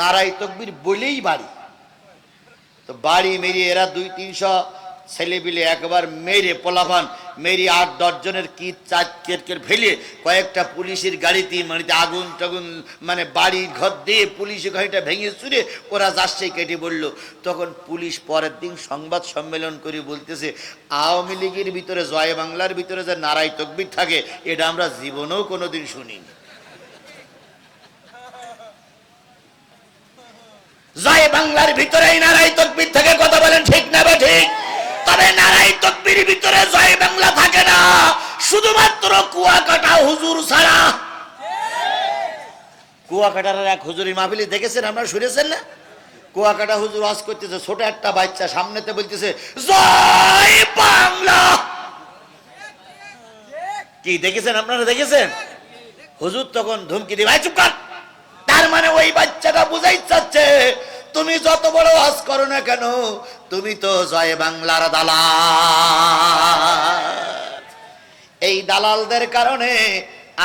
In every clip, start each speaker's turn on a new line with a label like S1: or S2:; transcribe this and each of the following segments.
S1: নারাই তকবির বলেই বাড়ি। তো বাড়ি মেরিয়ে এরা দুই, তিনশো ছেলেপিলে একবার মেরে পোলাভান মেরি আট দশজনের কি চার কেরকের ফেলে কয়েকটা পুলিশের গাড়িতে মানে আগুন টাগুন মানে বাড়ি ঘর দিয়ে পুলিশের গাড়িটা ভেঙে চুরে ওরা যাচ্ছে কেটে বলল, তখন পুলিশ পরের দিন সংবাদ সম্মেলন করে বলতেছে, আওয়ামী লীগের ভিতরে জয় বাংলার ভিতরে যে নারাই তকবির থাকে, এটা আমরা জীবনেও কোনোদিন শুনিনি। জয় বাংলার ভিতরে নারাই তকবির থেকে কথা বলেন, ঠিক না বা ঠিক? তবে নারাই তকবির ভিতরে জয় বাংলা থাকে না। শুধুমাত্র কুয়াকাটা হুজুর ছাড়া। কুয়াকাটার এক হুজুরি মাহফিলি, দেখেছেন আপনারা, শুনেছেন না? কুয়াকাটা হুজুর ওয়াজ করতেছে, ছোট একটা বাচ্চা সামনেতে বলতেছে, জয় বাংলা! কি, দেখেছেন আপনারা, দেখেছেন? হুজুর তখন ধমকি দিয়ে, ভাই, চুপ কর! তার মানে ওই বাচ্চাটা বুঝাই চাচ্ছে, তুমি যত বড় ওয়াজ করো না কেন, তুমি তো জয় বাংলার দালাল। এই দালালদের কারণে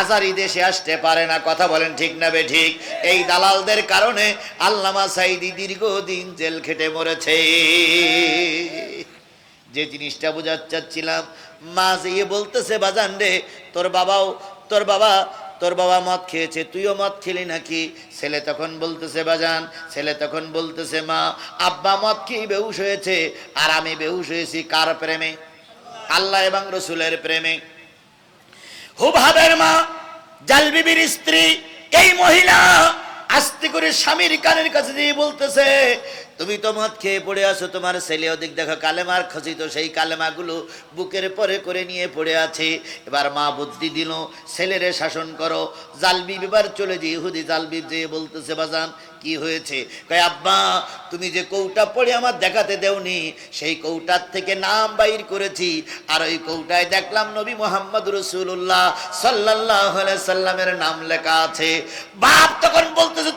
S1: আজারি দেশে আসতে পারে না, কথা বলেন ঠিক না বে ঠিক? এই দালালদের কারণে আল্লামা সাইদি দীর্ঘদিন জেল খেটে মরেছে। যে জিনিসটা বোঝাতে চাচ্ছিলাম, মা ইয়ে বলতেছে, বাজান রে, তোর বাবাও, তোর বাবা তোর বাবা মদ খেয়েছে, তুইও মদ খেলি নাকি? ছেলে তখন বলতেছে, বাজান, ছেলে তখন বলতেছে, মা, আব্বা মদ খেয়ে বেহুশ হয়েছে, আর আমি বেহুশ হয়েছি কার প্রেমে? আল্লাহ এবং রসুলের প্রেমে। হুভাবের মা, জালবিবির স্ত্রী, এই মহিলা আস্তে করে স্বামীর কানের কাছে দিয়ে বলতেছে, তুমি তো মদ খেয়ে পড়ে আছো, তোমার ছেলে ওদিক দেখো কালেমার খচিত, সেই কালেমাগুলো বুকের পরে করে নিয়ে পড়ে আছে। এবার মা বুদ্ধি দিল, ছেলেরে শাসন করো। জালবি এবার চলে যে ইহুদি জালবিব যে বলতেছে, বাজান, কি হয়েছে? কয়, আব্বা, তুমি যে কৌটা পড়ে আমার দেখাতে দেওনি, সেই কৌটার থেকে নাম বাইর করেছি। আর ওই কৌটায় দেখলাম নবী মোহাম্মদ রসুল্লাহ সাল্লাহ সাল্লামের নাম লেখা আছে। বাপ তখন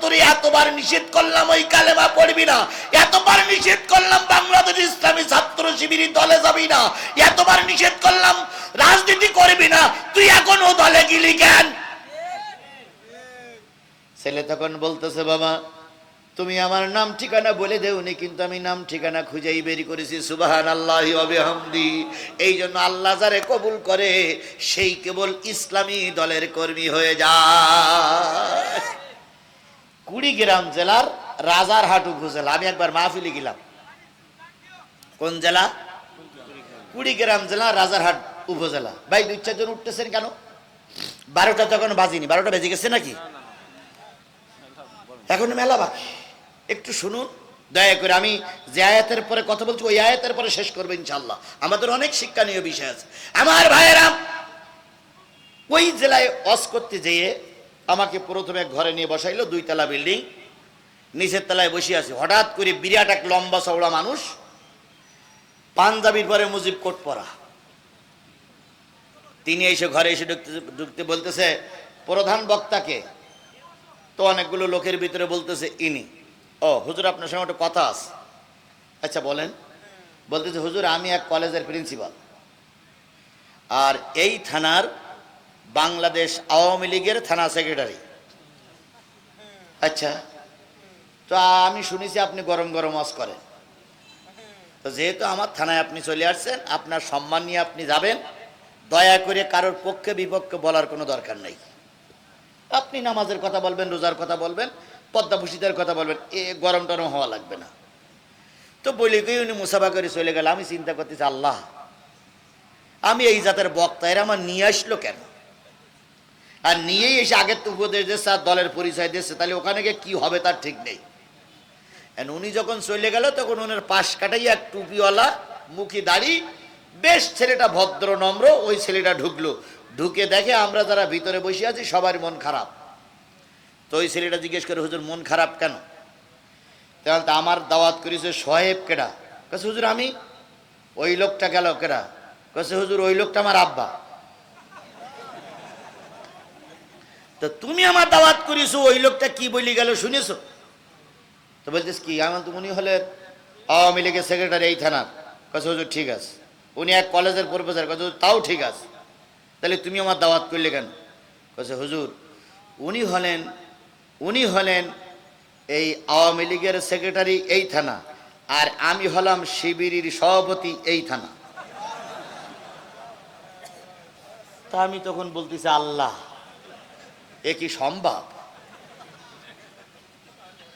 S1: তোর এতবার নিষেধ করলাম ওই কালেমা পড়বি না। এতবার নিষেধ করলাম বাংলাদেশ ইসলামী ছাত্র শিবির দলে যাবি না। এতবার নিষেধ করলাম রাজনীতি করবি না। তুই এখনও দলে গিলি কেন? ছেলে তখন বলতেছে, বাবা, তুমি আমার নাম ঠিকানা বলে দেওনি, কিন্তু আমি নাম ঠিকানা খুঁজেই বের করেছি। সুবাহান আল্লাহ হামদি এই জন্য আল্লাহ যারে কবুল করে, সেই কেবল ইসলামী দলের কর্মী হয়ে যায়। কুড়িগ্রাম জেলার রাজারহাট উপজেলা, আমি একবার মাহফিলে গেলাম। কোন জেলা? কুড়িগ্রাম জেলা রাজারহাট উপজেলা। ভাই, দুই চারজন উঠতেছেন কেন? বারোটা তখন বাজিনি, বারোটা বেজে গেছে নাকি? এখন মেলা বাকি। একটু শুনুন, দয়া করে আমি যে আয়াতের পরে কথা বলছি, ওই আয়াতের পরে শেষ করব ইনশাল্লাহ আমাদের অনেক শিক্ষণীয় বিষয় আছে। আমার ভাইয়েরা, ওই জেলায় অস করতে যেয়ে আমাকে প্রথমে ঘরে নিয়ে বসাইলো দুইতলা বিল্ডিং। নিচের তলায় বসে আছি। হঠাৎ করে বিরাট এক লম্বা চওড়া মানুষ পাঞ্জাবির পরে মুজিব কোট পরা। তিনি এসে ঘরে এসে ঢুকতে ঢুকতে বলতেছে, প্রধান বক্তাকে? তো অনেকগুলো লোকের ভিতরে বলতেছে, ইনি। ও, হুজুর, আপনার সঙ্গে একটা কথা আছে। আচ্ছা বলেন। বলতেছে, হুজুর, আমি এক কলেজের প্রিন্সিপাল। আর এই থানার বাংলাদেশ আওয়ামী লীগের থানা সেক্রেটারি। আচ্ছা তো আমি শুনেছি আপনি গরম গরম ওয়াজ করেন। তো যেহেতু আমার থানায় আপনি চলে আসছেন, আপনার সম্মান নিয়ে আপনি যাবেন, দয়া করে কারোর পক্ষে বিপক্ষে বলার কোনো দরকার নেই। আপনি নামাজের কথা বলবেন, রোজার কথা বলবেন, পদ্মাভূষিতের কথা বলবেন, এ গরম টরম হওয়া লাগবে না। তো বলি গিয়ে উনি মুসাফা করে চলে গেল, আমি চিন্তা করতেছি, আল্লাহ, আমি এই জাতের বক্তা, এরা আমার নিয়ে আসলো কেন? আর নিয়েই এসে আগের তো উপদেশ দিচ্ছে আর দলের পরিচয় দিচ্ছে তাহলে ওখানে গিয়ে কী হবে তার ঠিক নেই। উনি যখন চলে গেল, তখন ওনার পাশ কাটাই এক টুপিওয়ালা মুখী দাড়ি, বেশ ছেলেটা ভদ্র, নম্র, ওই ছেলেটা ঢুকলো। ঢুকে দেখে আমরা যারা ভিতরে বসে আছি সবার মন খারাপ। তো ওই ছেলেটা জিজ্ঞেস করে, হুজুর, মন খারাপ কেন? তাহলে আমার দাওয়াত করেছে সোহেব কেডা? কাছে হুজুর, আমি ওই লোকটা গেল কেডা? কাছে হুজুর, ওই লোকটা আমার আব্বা। তো তুমি আমার দাওয়াত করিছো, ওই লোকটা কি বলি গেল শুনেছো? তো বলছিস কি আমার তো উনি হলেন আওয়ামী লীগের সেক্রেটারি এই থানার। কাছে হুজুর ঠিক আছে। উনি এক কলেজের প্রফেসর কাছে তাও ঠিক আছে। তাহলে তুমি আমার দাওয়াত করলে কেন? কাছে হুজুর, উনি হলেন উনি হলেন এই আওয়ামী লীগের সেক্রেটারি এই থানা, আর আমি হলাম শিবিরের সভাপতি এই থানা। তা আমি তখন বলতেছি, আল্লাহ। এ কি সম্ভব?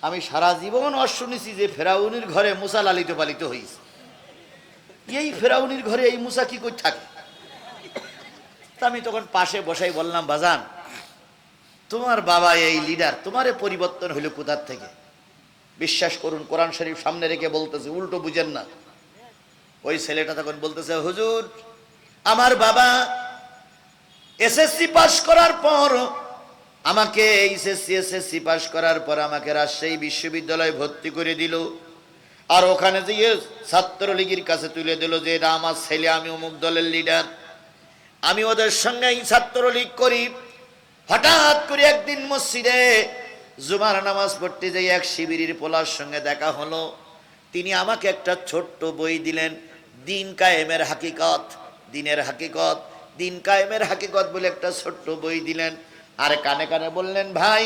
S1: আমি সারা জীবন শুনেছি যে ফেরাউনির ঘরে মুসা লালিত পালিত হয়েছে এই ফেরাউনির ঘরে এই মুসা কি করে থাকে? তা আমি তখন পাশে বসাই বললাম, বাজান, তোমার বাবা এই লিডার, তোমারে পরিবর্তন হইল কোথার থেকে? বিশ্বাস করুন, কোরআন শরীফ সামনে রেখে বলতেছে, উল্টো বুঝেন না। ওই ছেলেটা তখন বলতেছে, হুজুর, আমার বাবা এসএসসি পাস করার পর আমাকে এইচএসসি এসএসসি পাস করার পর আমাকে রাজশাহী বিশ্ববিদ্যালয়ে ভর্তি করে দিল। আর ওখানে যে ছাত্রলীগের কাছে তুলে দিল যে এটা আমার ছেলে, আমি অমুক দলের লিডার আমি ওদের সঙ্গে এই ছাত্রলীগ করি। হঠাৎ করে একদিন মসজিদে জুমার নামাজ পড়তে যাই এক শিবিরের পোলার সঙ্গে দেখা হলো। তিনি আমাকে একটা ছোট্ট বই দিলেন, দিন কায়েমের হাকিকত, দিনের হাকিকত, দিন কায়েমের হাকিকত বলে একটা ছোট্ট বই দিলেন। আর কানে কানে বললেন, ভাই,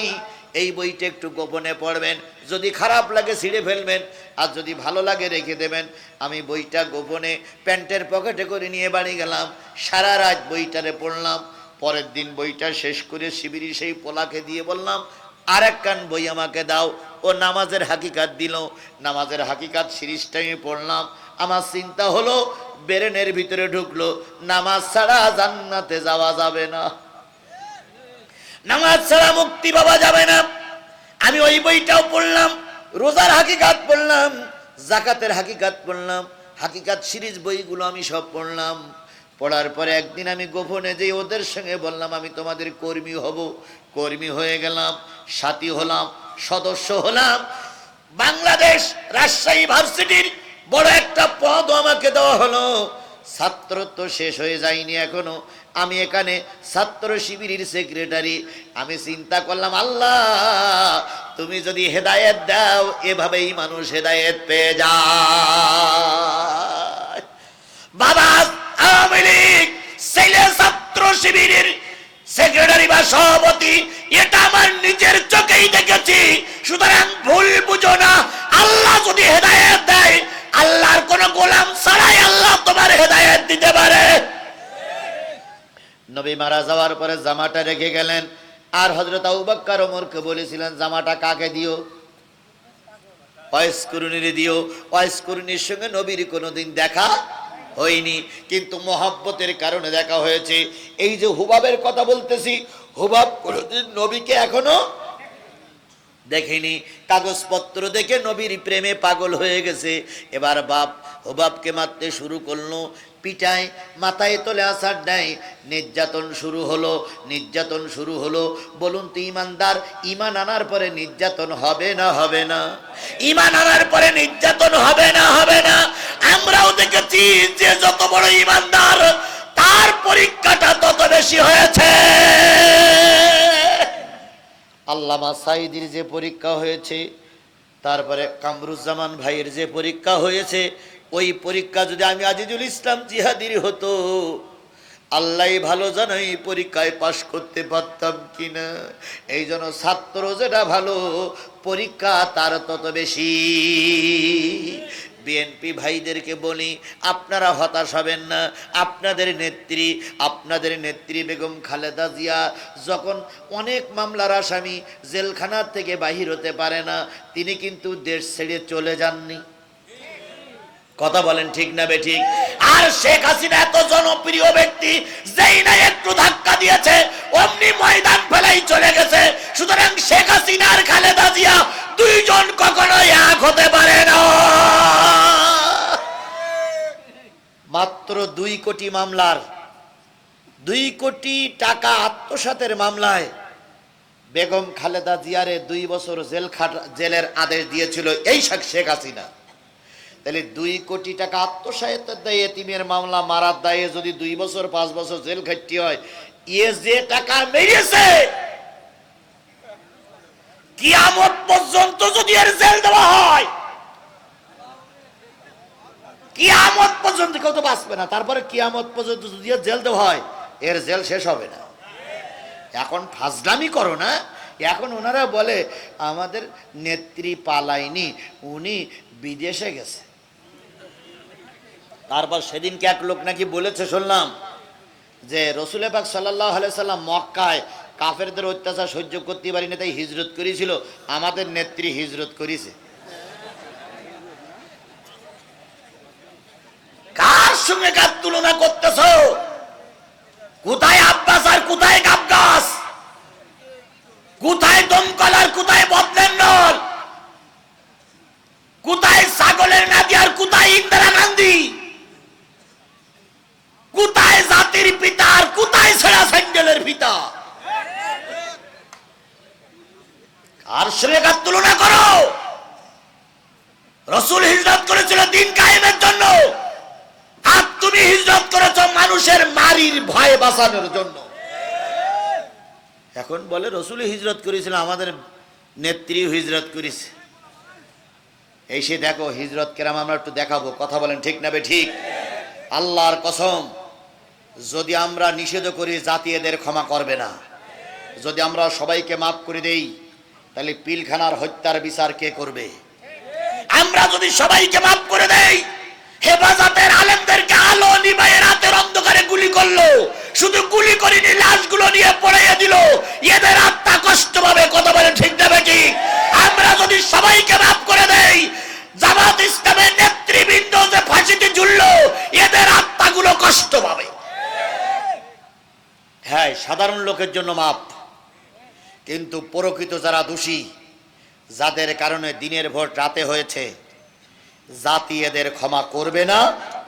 S1: এই বইটা একটু গোপনে পড়বেন। যদি খারাপ লাগে ছিঁড়ে ফেলবেন, আর যদি ভালো লাগে রেখে দেবেন। আমি বইটা গোপনে প্যান্টের পকেটে করে নিয়ে বাড়ি গেলাম। সারা রাত বইটারে পড়লাম। পরের দিন বইটা শেষ করে শিবিরি সেই পোলাকে দিয়ে বললাম আর এক কান বই আমাকে দাও। ও নামাজের হাকিকাত দিল। নামাজের হাকিকাত সিরিজটা আমি পড়লাম। আমার চিন্তা হলো, বেরেনের ভিতরে ঢুকলো। নামাজ ছাড়া জান্নাতে যাওয়া যাবে না। নামাজ ছাড়া মুক্তি পাওয়া যাবে না। আমি ওই বইটাও পড়লাম, রোজার হাকিকাত পড়লাম, জাকাতের হাকিকাত পড়লাম, হাকিকাত সিরিজ বইগুলো আমি সব পড়লাম। পড়ার পরে একদিন আমি গোপনে যে ওদের সঙ্গে বললাম, আমি তোমাদের কর্মী হব। কর্মী হয়ে গেলাম, সাথী হলাম, সদস্য হলাম। বাংলাদেশ রাজশাহী ভার্সিটির বড় একটা পদ আমাকে দেওয়া হলো। ছাত্র তো শেষ হয়ে যায়নি এখনও। আমি এখানে ছাত্র শিবিরের সেক্রেটারি আমি চিন্তা করলাম, আল্লাহ, তুমি যদি হেদায়েত দাও, এভাবেই মানুষ হেদায়েত পেয়ে যায়। বাবা, আওয়ামী লীগ, ছেলে ছাত্র শিবিরের সেক্রেটারি বা সভাপতি, এটা আমার নিজের নবী মারা যাওয়ার পরে জামাটা রেখে গেলেন। আর হজরত আউবাক্কার ওমরকে বলেছিলেন, জামাটা কাকে দিও? অয়স্করুণীর দিও। অয়স্করুণীর সঙ্গে নবীর কোনোদিন দেখা হয়নি। কিন্তু মহাব্বতের কারণে দেখা হয়েছে। এই যে হুবাবের কথা বলতেছি, হুবাব কোনোদিন নবীকে এখনও দেখেনি। কাগজপত্র দেখে নবীর প্রেমে পাগল হয়ে গেছে। এবার বাপ হুবাবকে মারতে শুরু করল। পিটায়, মাথায় তোলে আসার নাই নির্যাতন শুরু হলো, নির্যাতন শুরু হলো। বলুন তো ইমানদার, ইমান আনার পরে নির্যাতন হবে না হবে না? ইমান আনার পরে নির্যাতন হবে না হবে না? আমরাও দেখেছি যে যত বড় ইমানদার, তার পরীক্ষাটা তত বেশি হয়েছে। আল্লামা সাইদির যে পরীক্ষা হয়েছে, তারপরে কামরুজ্জামান ভাইয়ের যে পরীক্ষা হয়েছে ওই পরীক্ষা যদি আমি আজিজুল ইসলাম জিহাদির হতো, আল্লাহ ভালো জানো এই পরীক্ষায় পাশ করতে পারতাম কিনা। এই জন্য ছাত্র যেটা ভালো, পরীক্ষা তার তত বেশি। বিএনপি ভাইদেরকে বলি, আপনারা হতাশ হবেন না, আপনাদের নেত্রী আপনাদের নেত্রী বেগম খালেদা জিয়া, যখন অনেক মামলার আসামি জেলখানার থেকে বাহির হতে পারে না, তিনি কিন্তু দেশ ছেড়ে চলে যাননি। কথা বলেন ঠিক না বে ঠিক? আর শেখ হাসিনা এত জনপ্রিয় ব্যক্তি, যেই না একটু ধাক্কা দিয়েছে, অমনি ময়দান ফেলাই চলে গেছে। সুতরাং শেখ হাসিনা আর খালেদা জিয়া দুইজন কখনো এক হতে পারে না। মাত্র দুই কোটি মামলার, দুই কোটি টাকা আত্মসাতের মামলায় বেগম খালেদা জিয়ারে দুই বছর জেল খাট জেলের আদেশ দিয়েছিল এই শেখ হাসিনা। তাহলে দুই কোটি টাকা আত্মসায়তের দায়ে এতিমের মামলা মারার দায়ে যদি দুই বছর, পাঁচ বছর জেল খাটতে হয় ইয়ে যে টাকা মেরেছে, কিয়ামত পর্যন্ত যদি এর জেল দেওয়া হয়, কিয়ামত পর্যন্ত কেউ তো বাঁচবে না। তারপরে কিয়ামত পর্যন্ত যদি জেল দেওয়া হয়, এর জেল শেষ হবে না। এখন ফাজলামি করো না। এখন ওনারা বলে, আমাদের নেত্রী পালায়নি, উনি বিদেশে গেছে। তারপর সেদিনকে এক লোক নাকি বলেছে, শুনলাম, যে রসুল পাক সাল্লাহ সাল্লাম মক্কায় কাফেরদের অত্যাচার সহ্য করতে পারিনি, তাই হিজরত করেছিল। আমাদের নেত্রী হিজরত করেছে। কার সঙ্গে কার তুলনা করতেছ? কোথায় আব্বাস আর কোথায় গাবগাস? কোথায় দমকল আর কোথায় বদলের নল কোথায় ছাগলের নাদি আর কোথায় ইন্দিরা গান্ধী কোথায় জাতির পিতা আর কোথায় ছেঁড়া স্যান্ডেলের পিতা কার সঙ্গে কার তুলনা করো রসুল হিজরত করেছিল দিন কায়েমের জন্য আর হিজরত করেছ মানুষের মারির ভয় বাঁচানোর জন্য। এখন বলে রসুল হিজরত করেছিল, আমাদের নেত্রী হিজরত করেছে। এই সে দেখো, হিজরত কেরাম আমরা একটু দেখাবো, কথা বলেন ঠিক না বে ঠিক? আল্লাহর কসম, যদি আমরা নিষেধ করি জাতি এদের ক্ষমা করবে না। যদি আমরা সবাইকে মাফ করে দেই, তাহলে পিলখানার হত্যার বিচার কে করবে? আমরা যদি সবাইকে মাফ করে দেই হেফাজতের আলেমদেরকে আলো নিবাইয়ে রাতের অন্ধকারে গুলি করল। শুধু গুলি করিনি, লাশগুলো নিয়ে পড়াইয়ে দিল। এদের আত্মা কষ্ট পাবে, কথা বলে ঠিক যাবে কি আমরা যদি সবাইকে মাফ করে দেই, জামাত ইসলামের নেতৃবৃন্দ যে ফাঁসিতে ঝুললো, এদের আত্মাগুলো কষ্ট পাবে। হ্যাঁ সাধারণ লোকের জন্য মাপ কিন্তু প্রকৃত যারা দোষী, যাদের কারণে দিনের ভোট রাতে হয়েছে জাতি এদের ক্ষমা করবে না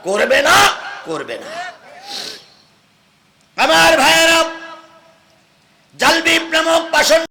S1: করবে না করবে না। আমার ভাইয়েরা জালবি নামক বাসন